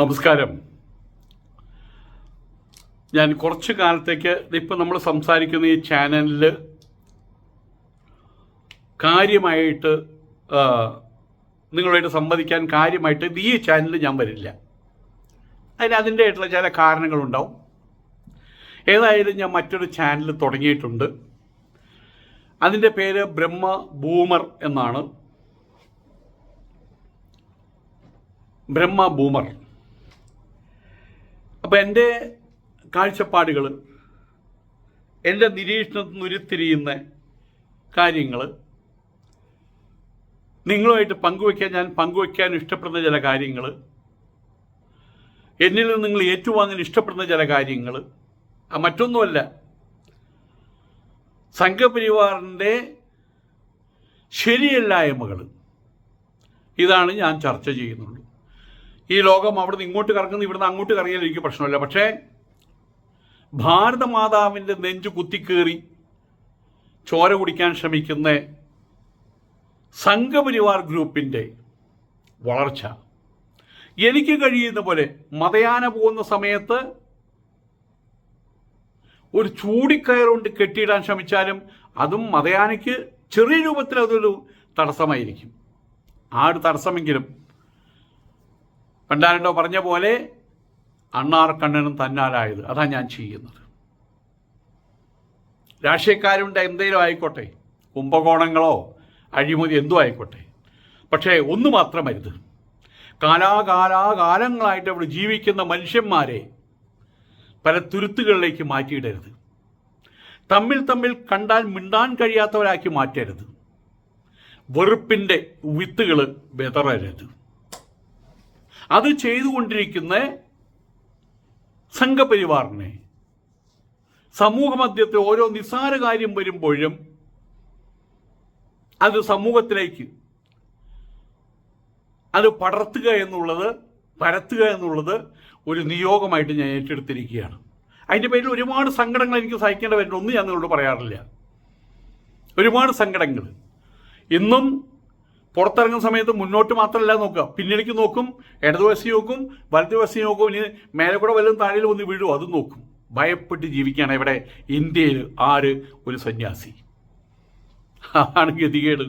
നമസ്കാരം. ഞാൻ കുറച്ച് കാലത്തേക്ക് ഇപ്പം നമ്മൾ സംസാരിക്കുന്ന ഈ ചാനലിൽ കാര്യമായിട്ട് നിങ്ങളുമായിട്ട് സംവദിക്കാൻ കാര്യമായിട്ട് ഈ ചാനലിൽ ഞാൻ വരില്ല. അതിന് അതിന്റെ ആയിട്ടുള്ള ചില കാരണങ്ങളുണ്ടാവും. ഏതായാലും ഞാൻ മറ്റൊരു ചാനൽ തുടങ്ങിയിട്ടുണ്ട്. അതിന്റെ പേര് ബ്രഹ്മ ബൂമർ എന്നാണ്. ബ്രഹ്മ ബൂമർ. അപ്പോൾ എന്റെ കാഴ്ചപ്പാടുകൾ എന്റെ നിരീക്ഷണത്തിൽ നിന്ന് ഉരുത്തിരിയുന്ന കാര്യങ്ങൾ നിങ്ങളുമായിട്ട് പങ്കുവയ്ക്കാൻ ഞാൻ പങ്കുവയ്ക്കാൻ ഇഷ്ടപ്പെടുന്ന ചില കാര്യങ്ങൾ എന്നിൽ നിന്ന് നിങ്ങൾ ഏറ്റുവാങ്ങാൻ ഇഷ്ടപ്പെടുന്ന ചില കാര്യങ്ങൾ മറ്റൊന്നുമല്ല. സംഘപരിവാറിന്റെ ശരിയല്ലായ്മകൾ ഇതാണ് ഞാൻ ചർച്ച ചെയ്യുന്നുള്ളൂ. ഈ ലോകം അവിടെ നിന്ന് ഇങ്ങോട്ട് കറങ്ങുന്നു ഇവിടുന്ന് അങ്ങോട്ട് കറങ്ങിയാലും എനിക്ക് പ്രശ്നമില്ല. പക്ഷേ ഭാരതമാതാവിന്റെ നെഞ്ചു കുത്തിക്കേറി ചോര കുടിക്കാൻ ശ്രമിക്കുന്ന സംഘപരിവാർ ഗ്രൂപ്പിന്റെ വളർച്ച. എനിക്ക് കഴിയുന്ന പോലെ മതയാന പോകുന്ന സമയത്ത് ഒരു ചൂടിക്കയറുകൊണ്ട് കെട്ടിയിടാൻ ശ്രമിച്ചാലും അതും മതയാനയ്ക്ക് ചെറിയ രൂപത്തിൽ അതൊരു തടസ്സമായിരിക്കും. ആ ഒരു തടസ്സമെങ്കിലും പണ്ടാരണ്ടോ പറഞ്ഞ പോലെ അണ്ണാർ കണ്ണനും തന്നാലായത്. അതാ ഞാൻ ചെയ്യുന്നത്. രാഷ്ട്രീയക്കാരുണ്ട് എന്തെങ്കിലും ആയിക്കോട്ടെ. കുംഭകോണങ്ങളോ അഴിമതി എന്തോ ആയിക്കോട്ടെ. പക്ഷേ ഒന്ന് മാത്രമരുത് കാലാകാലാകാലങ്ങളായിട്ട് അവിടെ ജീവിക്കുന്ന മനുഷ്യന്മാരെ പല തുരുത്തുകളിലേക്ക് മാറ്റിയിടരുത്. തമ്മിൽ തമ്മിൽ കണ്ടാൽ മിണ്ടാൻ കഴിയാത്തവരാക്കി മാറ്റരുത്. വെറുപ്പിന്റെ വിത്തുകൾ വിതറരുത് അത് ചെയ്തുകൊണ്ടിരിക്കുന്ന സംഘപരിവാറിനെ സമൂഹമധ്യത്തിൽ ഓരോ നിസ്സാര കാര്യം വരുമ്പോഴും അത് സമൂഹത്തിലേക്ക് അത് പടർത്തുക എന്നുള്ളത് പരത്തുക എന്നുള്ളത് ഒരു നിയോഗമായിട്ട് ഞാൻ ഏറ്റെടുത്തിരിക്കുകയാണ്. അതിന്റെ പേരിൽ ഒരുപാട് സങ്കടങ്ങൾ എനിക്ക് സഹിക്കേണ്ട ഒന്നും ഞാൻ നിങ്ങളോട് പറയാറില്ല. ഒരുപാട് സങ്കടങ്ങൾ. ഇന്നും പുറത്തിറങ്ങുന്ന സമയത്ത് മുന്നോട്ട് മാത്രമല്ല നോക്കുക. പിന്നിലേക്ക് നോക്കും ഇടതുവശം നോക്കും വലതുവശം നോക്കും ഇനി മേലെ കൂടെ വല്ലതും താഴെ വന്ന് വീഴുമോ അതും നോക്കും. ഭയപ്പെട്ട് ജീവിക്കുകയാണ് ഇവിടെ ഇന്ത്യയിൽ ആര്? ഒരു സന്യാസി. ആണ് ഗതികേട്.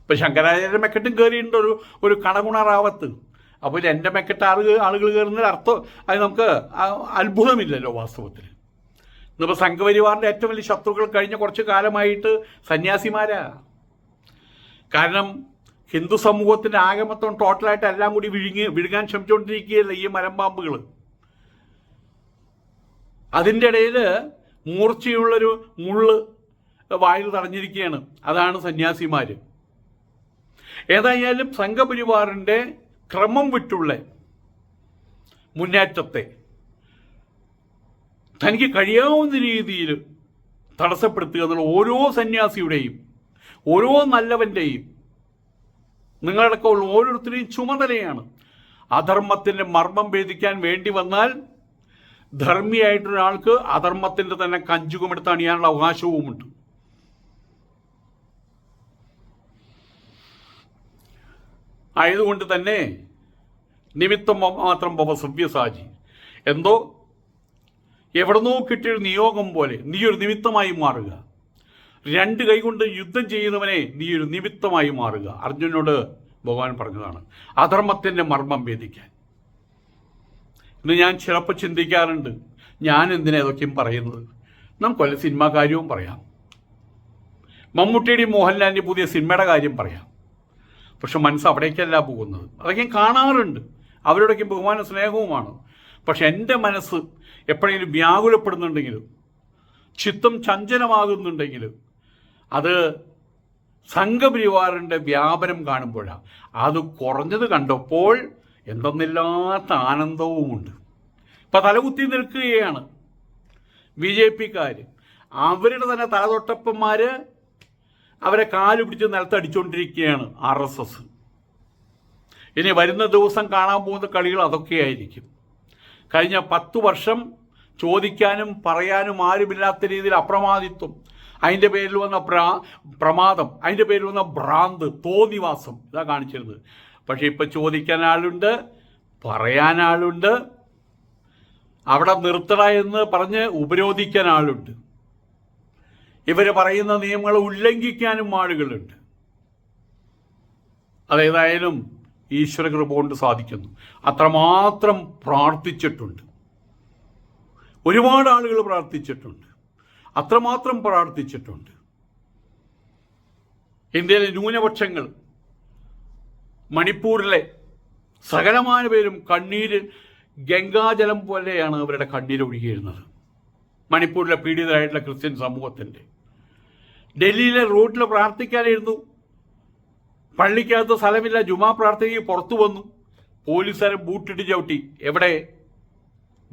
ഇപ്പം ശങ്കരാചാര്യ മെക്കെട്ടും കയറിയിട്ടുണ്ട് ഒരു ഒരു കണകുണറാവത്ത് അപ്പോൾ എന്റെ മെക്കെട്ട് ആളുകൾ ആളുകൾ കയറുന്നതിൽ അർത്ഥം അത് നമുക്ക് അത്ഭുതമില്ലല്ലോ വാസ്തവത്തിൽ. ഇന്നിപ്പോൾ സംഘപരിവാറിന്റെ ഏറ്റവും വലിയ ശത്രുക്കൾ കഴിഞ്ഞ കുറച്ച് കാലമായിട്ട് സന്യാസിമാരാ. കാരണം ഹിന്ദു സമൂഹത്തിന്റെ ആകെ ടോട്ടലായിട്ട് എല്ലാം കൂടി വിഴുങ്ങി വിഴുങ്ങാൻ ശ്രമിച്ചുകൊണ്ടിരിക്കുകയല്ല ഈ മരംപാമ്പുകൾ അതിന്റെ ഇടയിൽ മൂർച്ചയുള്ളൊരു മുള്ള് വായിൽ തടഞ്ഞിരിക്കുകയാണ്. അതാണ് സന്യാസിമാർ ഏതായാലും സംഘപരിവാറിന്റെ ക്രമം വിട്ടുള്ള മുന്നേറ്റത്തെ തനിക്ക് കഴിയാവുന്ന രീതിയിൽ തടസ്സപ്പെടുത്തുക എന്നുള്ള ഓരോ സന്യാസിയുടെയും ഓരോ നല്ലവന്റെയും നിങ്ങളടക്കം ഉള്ള ഓരോരുത്തരെയും ചുമതലയാണ്. അധർമ്മത്തിന്റെ മർമ്മം ഭേദിക്കാൻ വേണ്ടി വന്നാൽ ധർമ്മിയായിട്ടൊരാൾക്ക് അധർമ്മത്തിന്റെ തന്നെ കഞ്ചുകമെടുത്ത് അണിയാനുള്ള അവകാശവുമുണ്ട്. ആയതുകൊണ്ട് തന്നെ നിമിത്തം മാത്രം ഭവ സവ്യസാജി എന്തോ എവിടെന്നോ കിട്ടിയൊരു നിയോഗം പോലെ നീ ഒരു നിമിത്തമായി മാറുക. രണ്ട് കൈകൊണ്ട് യുദ്ധം ചെയ്യുന്നവനെ നീ ഒരു നിമിത്തമായി മാറുക. അർജുനോട് ഭഗവാൻ പറഞ്ഞതാണ് അധർമ്മത്തിന്റെ മർമ്മം ഭേദിക്കാൻ. ഇന്ന് ഞാൻ ചിലപ്പോൾ ചിന്തിക്കാറുണ്ട് ഞാൻ എന്തിനാ ഇതൊക്കെയും പറയുന്നത്? നമുക്ക് വല്ല സിനിമാ കാര്യവും പറയാം. മമ്മൂട്ടിയുടെയും മോഹൻലാലിന്റെ പുതിയ സിനിമയുടെ കാര്യം പറയാം. പക്ഷെ മനസ്സ് അവിടേക്കല്ല പോകുന്നത്. അതൊക്കെ കാണാറുണ്ട്. അവരോടൊക്കെ ബഹുമാന സ്നേഹവുമാണ്. പക്ഷെ എന്റെ മനസ്സ് എപ്പോഴെങ്കിലും വ്യാകുലപ്പെടുന്നുണ്ടെങ്കിലും ചിത്തം ചഞ്ചലമാകുന്നുണ്ടെങ്കിലും അത് സംഘപരിവാറിന്റെ വ്യാപനം കാണുമ്പോഴാണ് അത് കുറഞ്ഞത് കണ്ടപ്പോൾ എന്തെന്നില്ലാത്ത ആനന്ദവുമുണ്ട്. ഇപ്പം തലകുത്തി നിൽക്കുകയാണ് ബി ജെ പിക്കാർ അവരുടെ തന്നെ തലതൊട്ടപ്പന്മാർ അവരെ കാൽ പിടിച്ച് നിലത്തടിച്ചുകൊണ്ടിരിക്കുകയാണ് ആർ എസ് എസ്. ഇനി വരുന്ന ദിവസം കാണാൻ പോകുന്ന കളികൾ അതൊക്കെയായിരിക്കും കഴിഞ്ഞ പത്തു വർഷം ചോദിക്കാനും പറയാനും ആരുമില്ലാത്ത രീതിയിൽ അപ്രമാദിത്വം. അതിന്റെ പേരിൽ വന്ന പ്രാ പ്രമാദം അതിന്റെ പേരിൽ വന്ന ഭ്രാന്ത് തോന്നിവാസം ഇതാ കാണിച്ചിരുന്നത്. പക്ഷേ ഇപ്പം ചോദിക്കാൻ ആളുണ്ട് പറയാൻ ആളുണ്ട് അവിടെ നിർത്തണ എന്ന് പറഞ്ഞ് ഉപരോധിക്കാൻ ആളുണ്ട്. ഇവർ പറയുന്ന നിയമങ്ങൾ ഉല്ലംഘിക്കാനും ആളുകളുണ്ട്. അതേതായാലും ഈശ്വര കൃപ കൊണ്ട് സാധിക്കുന്നു. അത്രമാത്രം പ്രാർത്ഥിച്ചിട്ടുണ്ട്. ഒരുപാട് ആളുകൾ പ്രാർത്ഥിച്ചിട്ടുണ്ട്. അത്രമാത്രം പ്രാർത്ഥിച്ചിട്ടുണ്ട്. ഇന്ത്യയിലെ ന്യൂനപക്ഷങ്ങൾ മണിപ്പൂരിലെ സകലമായ പേരും കണ്ണീര് ഗംഗാജലം പോലെയാണ് അവരുടെ കണ്ണീര് ഒഴുകിയിരുന്നത്. മണിപ്പൂരിലെ പീഡിതരായിട്ടുള്ള ക്രിസ്ത്യൻ സമൂഹത്തിന്റെ ഡൽഹിയിലെ റോഡിൽ പ്രാർത്ഥിക്കാനായിരുന്നു. പള്ളിക്കകത്ത് സ്ഥലമില്ല ജുമാ പ്രാർത്ഥനയ്ക്ക് പുറത്തു വന്നു. പോലീസുകാരെ ബൂട്ടിട്ട് ചവിട്ടി. എവിടെ?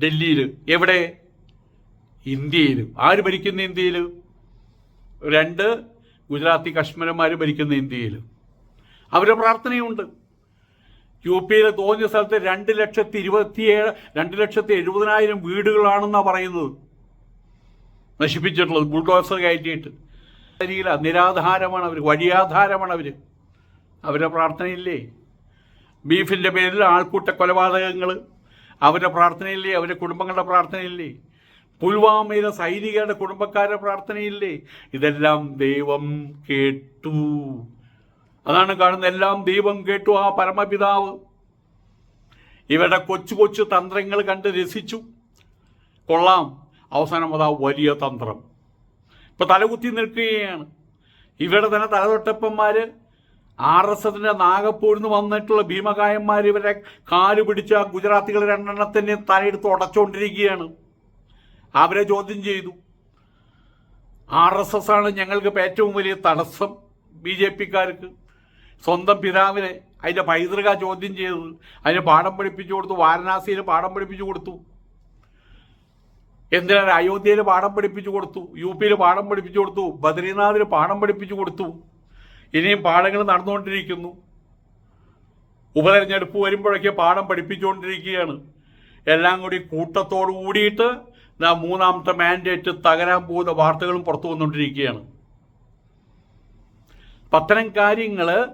ഡൽഹിയിൽ എവിടെ? ഇന്ത്യയിൽ ആര് ഭരിക്കുന്ന ഇന്ത്യയിൽ രണ്ട് ഗുജറാത്തി കശ്മീരന്മാർ ഭരിക്കുന്ന ഇന്ത്യയിൽ അവരുടെ പ്രാർത്ഥനയുണ്ട്. യു പിയിലെ തോന്നിയ സ്ഥലത്ത് രണ്ട് ലക്ഷത്തി ഇരുപത്തിയേഴ് രണ്ട് ലക്ഷത്തി എഴുപതിനായിരം വീടുകളാണെന്നാണ് പറയുന്നത്. നശിപ്പിച്ചിട്ടുള്ളത് ബുൾഡോസർ കയറ്റിയിട്ട്. ശരിയില്ല നിരാധാരമാണ് അവർ വഴിയാധാരമാണ് അവർ അവരുടെ പ്രാർത്ഥനയില്ലേ? ബീഫിന്റെ പേരിൽ ആൾക്കൂട്ട കൊലപാതകങ്ങൾ അവരുടെ പ്രാർത്ഥനയില്ലേ? അവരുടെ കുടുംബങ്ങളുടെ പ്രാർത്ഥനയില്ലേ? പുൽവാമയിലെ സൈനികരുടെ കുടുംബക്കാരുടെ പ്രാർത്ഥനയില്ലേ? ഇതെല്ലാം ദൈവം കേട്ടു. അതാണ് കാണുന്ന എല്ലാം ദൈവം കേട്ടു ആ പരമപിതാവ്. ഇവരുടെ കൊച്ചു കൊച്ചു തന്ത്രങ്ങൾ കണ്ട് രസിച്ചു. കൊള്ളാം. അവസാനം അതാ വലിയ തന്ത്രം. ഇപ്പൊ തലകുത്തി നിൽക്കുകയാണ്. ഇവരുടെ തന്നെ തലതൊട്ടപ്പന്മാര് ആർ എസ് എസിന്റെ നാഗപ്പൂരിന്ന് വന്നിട്ടുള്ള ഭീമകായന്മാർ ഇവരെ കാൽ പിടിച്ച ഗുജറാത്തികൾ രണ്ടെണ്ണത്തിനെ തലയെടുത്ത് ഉടച്ചുകൊണ്ടിരിക്കുകയാണ് അവരെ ചോദ്യം ചെയ്തു. ആർ എസ് എസ് ആണ് ഞങ്ങൾക്ക് ഏറ്റവും വലിയ തടസ്സം ബി ജെ പിക്കാർക്ക്. സ്വന്തം പിതാവിനെ അതിന്റെ പൈതൃക ചോദ്യം ചെയ്തത് അതിന് പാഠം പഠിപ്പിച്ചു കൊടുത്തു. വാരണാസിയിൽ പാഠം പഠിപ്പിച്ചു കൊടുത്തു. എന്തിനാണ് അയോധ്യയിൽ പാഠം പഠിപ്പിച്ചു കൊടുത്തു? യു പിയിൽ പാഠം പഠിപ്പിച്ചു കൊടുത്തു. ബദ്രീനാഥിൽ പാഠം പഠിപ്പിച്ചു കൊടുത്തു. ഇനിയും പാഠങ്ങൾ നടന്നുകൊണ്ടിരിക്കുന്നു. ഉപതെരഞ്ഞെടുപ്പ് വരുമ്പോഴൊക്കെ പാഠം പഠിപ്പിച്ചുകൊണ്ടിരിക്കുകയാണ്. എല്ലാം കൂടി കൂട്ടത്തോടു കൂടിയിട്ട് മൂന്നാമത്തെ മാൻഡേറ്റ് തകരാൻ പോകുന്ന വാർത്തകളും പുറത്തു വന്നുകൊണ്ടിരിക്കുകയാണ്. പത്തനം കാര്യങ്ങൾ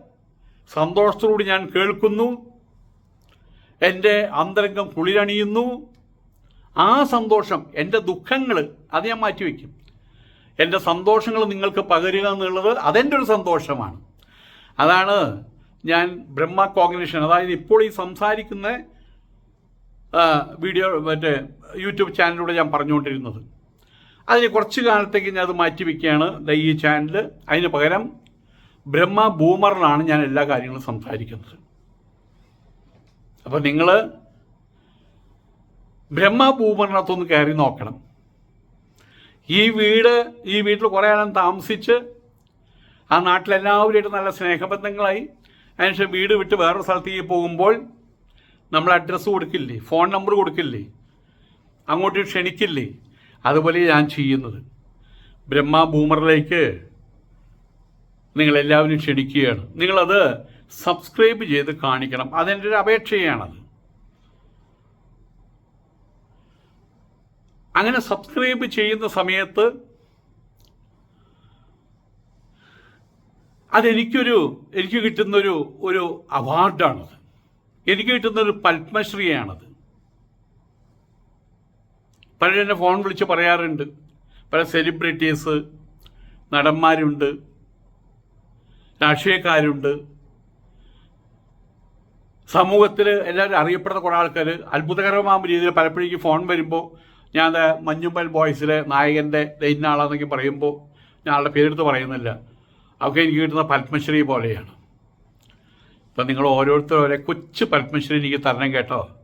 സന്തോഷത്തോടുകൂടി ഞാൻ കേൾക്കുന്നു. എന്റെ അന്തരംഗം കുളിരണിയുന്നു. ആ സന്തോഷം എന്റെ ദുഃഖങ്ങൾ അത് ഞാൻ മാറ്റിവെക്കും. എന്റെ സന്തോഷങ്ങൾ നിങ്ങൾക്ക് പകരുക എന്നുള്ളത് അതെന്റെ ഒരു സന്തോഷമാണ്. അതാണ് ഞാൻ ബ്രഹ്മ കോഗ്നിഷൻ അതായത് ഇപ്പോൾ ഈ സംസാരിക്കുന്ന വീഡിയോ മറ്റേ യൂട്യൂബ് ചാനലിലൂടെ ഞാൻ പറഞ്ഞുകൊണ്ടിരുന്നത്. അതിന് കുറച്ച് കാലത്തേക്ക് ഞാൻ അത് മാറ്റിവെക്കുകയാണ് വയ്ക്കുകയാണ് ഈ ചാനൽ അതിന് പകരം ബ്രഹ്മ ബൂമറിലാണ് ഞാൻ എല്ലാ കാര്യങ്ങളും സംസാരിക്കുന്നത്. അപ്പോൾ നിങ്ങൾ ബ്രഹ്മ ബൂമറിനകത്തൊന്ന് കയറി നോക്കണം. ഈ വീട് ഈ വീട്ടിൽ കുറേ കാലം താമസിച്ച് ആ നാട്ടിലെല്ലാവരുമായിട്ട് നല്ല സ്നേഹബന്ധങ്ങളായി. അതിനുശേഷം വീട് വിട്ട് വേറൊരു സ്ഥലത്തേക്ക് പോകുമ്പോൾ നമ്മൾ അഡ്രസ്സ് കൊടുക്കില്ലേ? ഫോൺ നമ്പർ കൊടുക്കില്ലേ? അങ്ങോട്ട് ക്ഷണിക്കില്ലേ? അതുപോലെ ഞാൻ ചെയ്യുന്നത്. ബ്രഹ്മ ബൂമറിലേക്ക് നിങ്ങളെല്ലാവരും ക്ഷണിക്കുകയാണ്. നിങ്ങളത് സബ്സ്ക്രൈബ് ചെയ്ത് കാണിക്കണം. അതെന്റെ ഒരു അപേക്ഷയാണത്. അങ്ങനെ സബ്സ്ക്രൈബ് ചെയ്യുന്ന സമയത്ത് അതെനിക്കൊരു എനിക്ക് കിട്ടുന്നൊരു ഒരു അവാർഡാണത് എനിക്ക് കിട്ടുന്നൊരു പത്മശ്രീയാണത്. പലരും എന്നെ ഫോൺ വിളിച്ച് പറയാറുണ്ട്. പല സെലിബ്രിറ്റീസ് നടന്മാരുണ്ട്. രാഷ്ട്രീയക്കാരുണ്ട്. സമൂഹത്തിൽ എല്ലാവരും അറിയപ്പെടുന്ന കുറേ ആൾക്കാർ. അത്ഭുതകരമാകുന്ന രീതിയിൽ പലപ്പോഴും എനിക്ക് ഫോൺ വരുമ്പോൾ ഞാൻ മഞ്ഞുമ്പൽ ബോയ്സിലെ നായകന്റെ ഇന്ന പറയുമ്പോൾ ഞാൻ ആളുടെ പേരെടുത്ത് പറയുന്നില്ല. അതൊക്കെ എനിക്ക് കിട്ടുന്ന പത്മശ്രീ പോലെയാണ്. ഇപ്പം നിങ്ങൾ ഓരോരുത്തരും ഓരോ കൊച്ചു പത്മശ്രീ എനിക്ക് തരണം കേട്ടോ.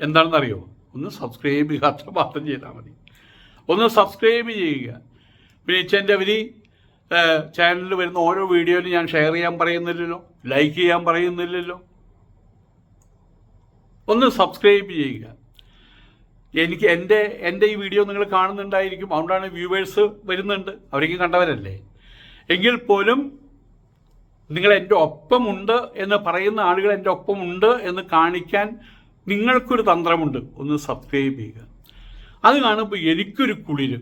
എന്താണെന്നറിയോ? ഒന്ന് സബ്സ്ക്രൈബ് ചെയ്യുക അത്ര മാത്രം ചെയ്താൽ മതി. ഒന്ന് സബ്സ്ക്രൈബ് ചെയ്യുക. പിന്നെ ഇച്ചന്റെ അവരി ചാനലിൽ വരുന്ന ഓരോ വീഡിയോയിലും ഞാൻ ഷെയർ ചെയ്യാൻ പറയുന്നില്ലല്ലോ ലൈക്ക് ചെയ്യാൻ പറയുന്നില്ലല്ലോ. ഒന്ന് സബ്സ്ക്രൈബ് ചെയ്യുക. എനിക്ക് എന്റെ എന്റെ ഈ വീഡിയോ നിങ്ങൾ കാണുന്നുണ്ടായിരിക്കും. അതുകൊണ്ടാണ് വ്യൂവേഴ്സ് വരുന്നുണ്ട്. അവരേക്കും കണ്ടവരല്ലേ? എങ്കിൽ പോലും നിങ്ങൾ എന്റെ ഒപ്പമുണ്ട് എന്ന് പറയുന്ന ആളുകൾ എന്റെ ഒപ്പമുണ്ട് എന്ന് കാണിക്കാൻ നിങ്ങൾക്കൊരു തന്ത്രമുണ്ട്. ഒന്ന് സബ്സ്ക്രൈബ് ചെയ്യുക. അത് കാണുമ്പോൾ എനിക്കൊരു കുളിര്.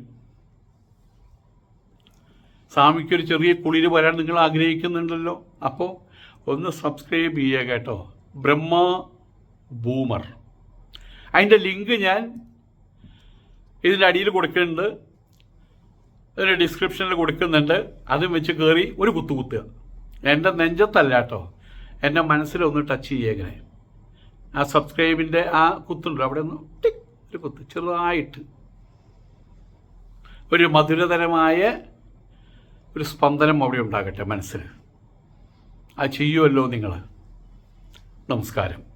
സ്വാമിക്കൊരു ചെറിയ കുളിര് വരാൻ നിങ്ങൾ ആഗ്രഹിക്കുന്നുണ്ടല്ലോ. അപ്പോൾ ഒന്ന് സബ്സ്ക്രൈബ് ചെയ്യുക കേട്ടോ. ബ്രഹ്മ ബൂമർ അതിന്റെ ലിങ്ക് ഞാൻ ഇതിന്റെ അടിയിൽ കൊടുക്കുന്നുണ്ട്. അതിന്റെ ഡിസ്ക്രിപ്ഷനിൽ കൊടുക്കുന്നുണ്ട്. അതും വെച്ച് കയറി ഒരു കുത്തു കുത്തുക എന്റെ നെഞ്ചത്തല്ല കേട്ടോ എന്റെ മനസ്സിലൊന്ന് ടച്ച് ചെയ്യേക്കണേ. ആ സബ്സ്ക്രൈബിന്റെ ആ കുത്തുണ്ട് അവിടെ ഒന്ന് ടിക് ഒരു കുത്ത് ചെറുതായിട്ട്. ഒരു മധുരതരമായ ഒരു സ്പന്ദനം അവിടെ ഉണ്ടാകട്ടെ മനസ്സിൽ അത് ചെയ്യുമല്ലോ നിങ്ങൾ നമസ്കാരം.